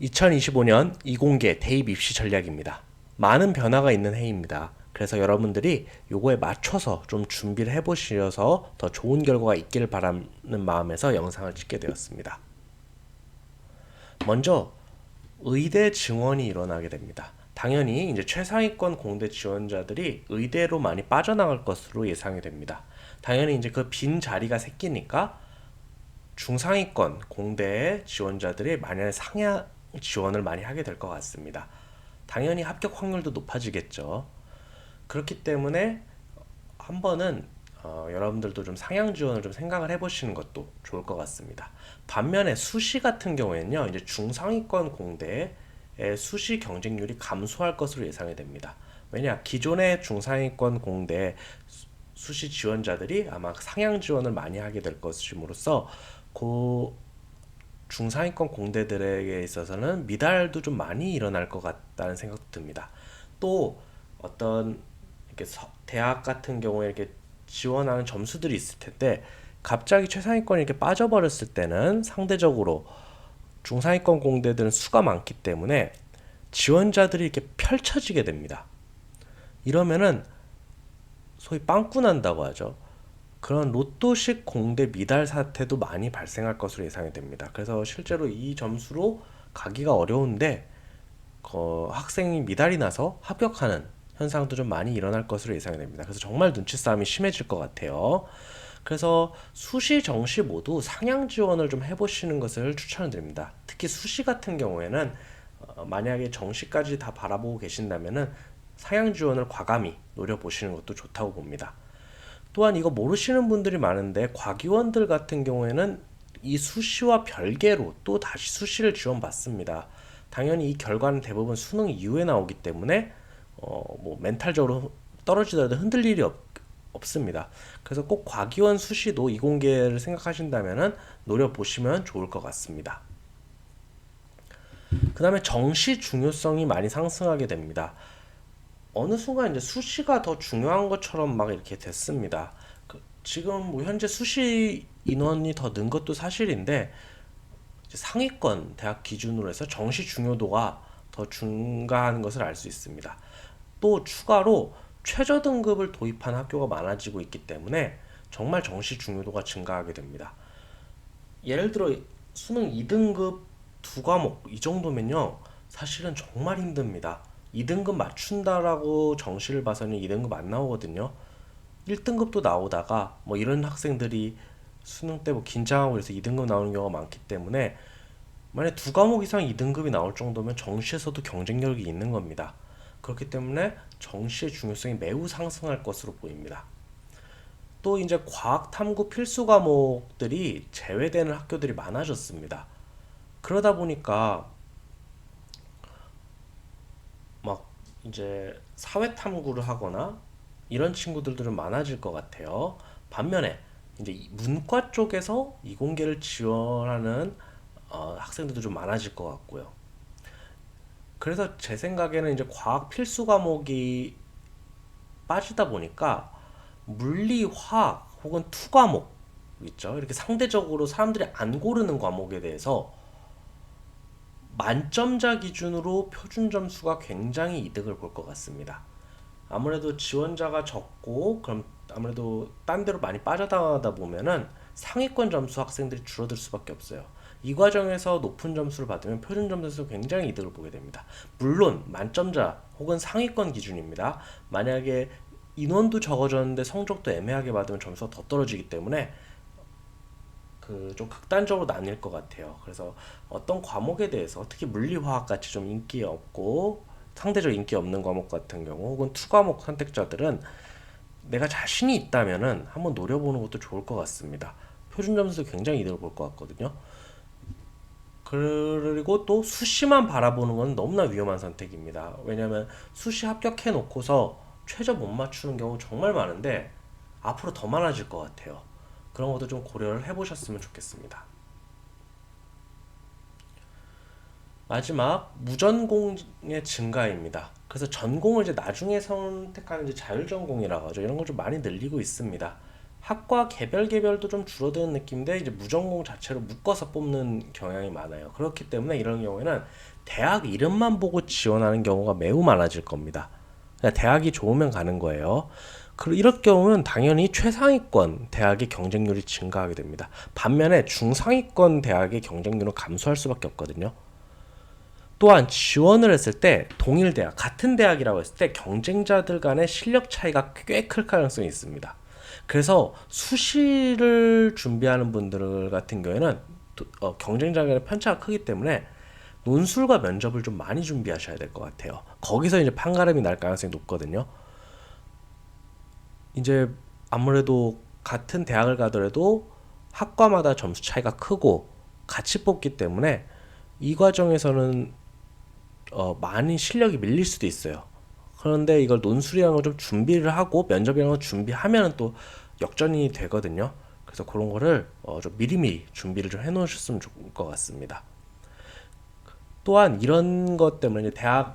2025년 이공계 대입 입시 전략입니다. 많은 변화가 있는 해입니다. 그래서 여러분들이 요거에 맞춰서 좀 준비를 해보셔서 더 좋은 결과가 있기를 바라는 마음에서 영상을 찍게 되었습니다. 먼저 의대 증원이 일어나게 됩니다. 당연히 이제 최상위권 공대 지원자들이 의대로 많이 빠져나갈 것으로 예상이 됩니다. 당연히 이제 그 빈 자리가 생기니까 중상위권 공대 지원자들이 만약에 상향 지원을 많이 하게 될 것 같습니다. 당연히 합격 확률도 높아지겠죠. 그렇기 때문에 한 번은 어, 여러분들도 좀 상향 지원을 좀 생각을 해보시는 것도 좋을 것 같습니다. 반면에 수시 같은 경우에는요, 이제 중상위권 공대의 수시 경쟁률이 감소할 것으로 예상이 됩니다. 왜냐, 기존의 중상위권 공대 수시 지원자들이 아마 상향 지원을 많이 하게 될 것임으로써 그 중상위권 공대들에게 있어서는 미달도 좀 많이 일어날 것 같다는 생각도 듭니다. 또 어떤 이렇게 대학 같은 경우에 이렇게 지원하는 점수들이 있을 텐데 갑자기 최상위권이 이렇게 빠져버렸을 때는 상대적으로 중상위권 공대들은 수가 많기 때문에 지원자들이 이렇게 펼쳐지게 됩니다. 이러면은 소위 빵꾸 난다고 하죠. 그런 로또식 공대 미달 사태도 많이 발생할 것으로 예상이 됩니다. 그래서 실제로 이 점수로 가기가 어려운데 어, 학생이 미달이 나서 합격하는 현상도 좀 많이 일어날 것으로 예상이 됩니다. 그래서 정말 눈치 싸움이 심해질 것 같아요. 그래서 수시, 정시 모두 상향 지원을 좀 해보시는 것을 추천드립니다. 특히 수시 같은 경우에는 어, 만약에 정시까지 다 바라보고 계신다면은 상향 지원을 과감히 노려보시는 것도 좋다고 봅니다. 또한 이거 모르시는 분들이 많은데 과기원들 같은 경우에는 이 수시와 별개로 또 다시 수시를 지원받습니다. 당연히 이 결과는 대부분 수능 이후에 나오기 때문에 어 뭐 멘탈적으로 떨어지더라도 흔들릴 일이 없, 없습니다. 그래서 꼭 과기원 수시도 이공계를 생각하신다면은 노려 보시면 좋을 것 같습니다. 그 다음에 정시 중요성이 많이 상승하게 됩니다. 어느 순간 이제 수시가 더 중요한 것처럼 막 이렇게 됐습니다. 그 지금 뭐 현재 수시 인원이 더 는 것도 사실인데 상위권 대학 기준으로 해서 정시 중요도가 더 증가하는 것을 알 수 있습니다. 또 추가로 최저 등급을 도입한 학교가 많아지고 있기 때문에 정말 정시 중요도가 증가하게 됩니다. 예를 들어 수능 2등급 두 과목 이 정도면요 사실은 정말 힘듭니다. 2등급 맞춘다라고 정시를 봐서는 2등급 안 나오거든요. 1등급도 나오다가 뭐 이런 학생들이 수능 때 뭐 긴장하고 그래서 2등급 나오는 경우가 많기 때문에 만약 두 과목 이상 2등급이 나올 정도면 정시에서도 경쟁력이 있는 겁니다. 그렇기 때문에 정시의 중요성이 매우 상승할 것으로 보입니다. 또 이제 과학 탐구 필수 과목들이 제외되는 학교들이 많아졌습니다. 그러다 보니까 막 이제 사회 탐구를 하거나 이런 친구들도 좀 많아질 것 같아요. 반면에 이제 문과 쪽에서 이공계를 지원하는 어, 학생들도 좀 많아질 것 같고요. 그래서 제 생각에는 이제 과학 필수 과목이 빠지다 보니까 물리, 화학 혹은 투 과목 있죠. 이렇게 상대적으로 사람들이 안 고르는 과목에 대해서 만점자 기준으로 표준 점수가 굉장히 이득을 볼 것 같습니다. 아무래도 지원자가 적고 그럼 아무래도 딴 데로 많이 빠져나가다 보면은 상위권 점수 학생들이 줄어들 수밖에 없어요. 이 과정에서 높은 점수를 받으면 표준 점수에서 굉장히 이득을 보게 됩니다. 물론 만점자 혹은 상위권 기준입니다. 만약에 인원도 적어졌는데 성적도 애매하게 받으면 점수가 더 떨어지기 때문에 그 좀 극단적으로 나뉠 것 같아요. 그래서 어떤 과목에 대해서 특히 물리화학 같이 좀 인기 없고 상대적 인기 없는 과목 같은 경우 혹은 투 과목 선택자들은 내가 자신이 있다면은 한번 노려보는 것도 좋을 것 같습니다. 표준 점수 굉장히 이득을 볼 것 같거든요. 그리고 또 수시만 바라보는 건 너무나 위험한 선택입니다. 왜냐하면 수시 합격해 놓고서 최저 못 맞추는 경우 정말 많은데 앞으로 더 많아질 것 같아요. 그런 것도 좀 고려를 해보셨으면 좋겠습니다. 마지막 무전공의 증가입니다. 그래서 전공을 이제 나중에 선택하는 이제 자율전공이라고 하죠. 이런 걸 좀 많이 늘리고 있습니다. 학과 개별 개별도 좀 줄어드는 느낌인데 이제 무전공 자체로 묶어서 뽑는 경향이 많아요. 그렇기 때문에 이런 경우에는 대학 이름만 보고 지원하는 경우가 매우 많아질 겁니다. 대학이 좋으면 가는 거예요. 그 이럴 경우는 당연히 최상위권 대학의 경쟁률이 증가하게 됩니다. 반면에 중상위권 대학의 경쟁률은 감소할 수밖에 없거든요. 또한 지원을 했을 때 동일 대학, 같은 대학이라고 했을 때 경쟁자들 간의 실력 차이가 꽤 클 가능성이 있습니다. 그래서 수시를 준비하는 분들 같은 경우에는 또, 어, 경쟁자 간의 편차가 크기 때문에 논술과 면접을 좀 많이 준비하셔야 될 것 같아요. 거기서 이제 판가름이 날 가능성이 높거든요. 이제 아무래도 같은 대학을 가더라도 학과마다 점수 차이가 크고 같이 뽑기 때문에 이 과정에서는 어, 많이 실력이 밀릴 수도 있어요. 그런데 이걸 논술이라는 걸 좀 준비를 하고 면접이라는 걸 준비하면 또 역전이 되거든요. 그래서 그런 거를 어, 좀 미리미리 준비를 좀 해놓으셨으면 좋을 것 같습니다. 또한 이런 것 때문에 대학의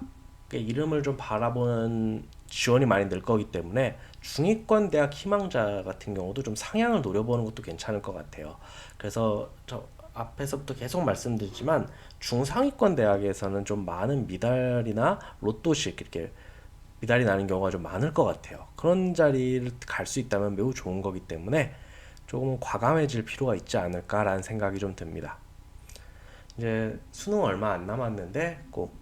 이름을 좀 바라보는 지원이 많이 늘 거기 때문에 중위권 대학 희망자 같은 경우도 좀 상향을 노려보는 것도 괜찮을 것 같아요. 그래서 저 앞에서부터 계속 말씀드리지만 중상위권 대학에서는 좀 많은 미달이나 로또식 이렇게 미달이 나는 경우가 좀 많을 것 같아요. 그런 자리를 갈 수 있다면 매우 좋은 거기 때문에 조금 과감해질 필요가 있지 않을까라는 생각이 좀 듭니다. 이제 수능 얼마 안 남았는데 꼭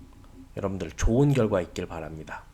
여러분들 좋은 결과 있길 바랍니다.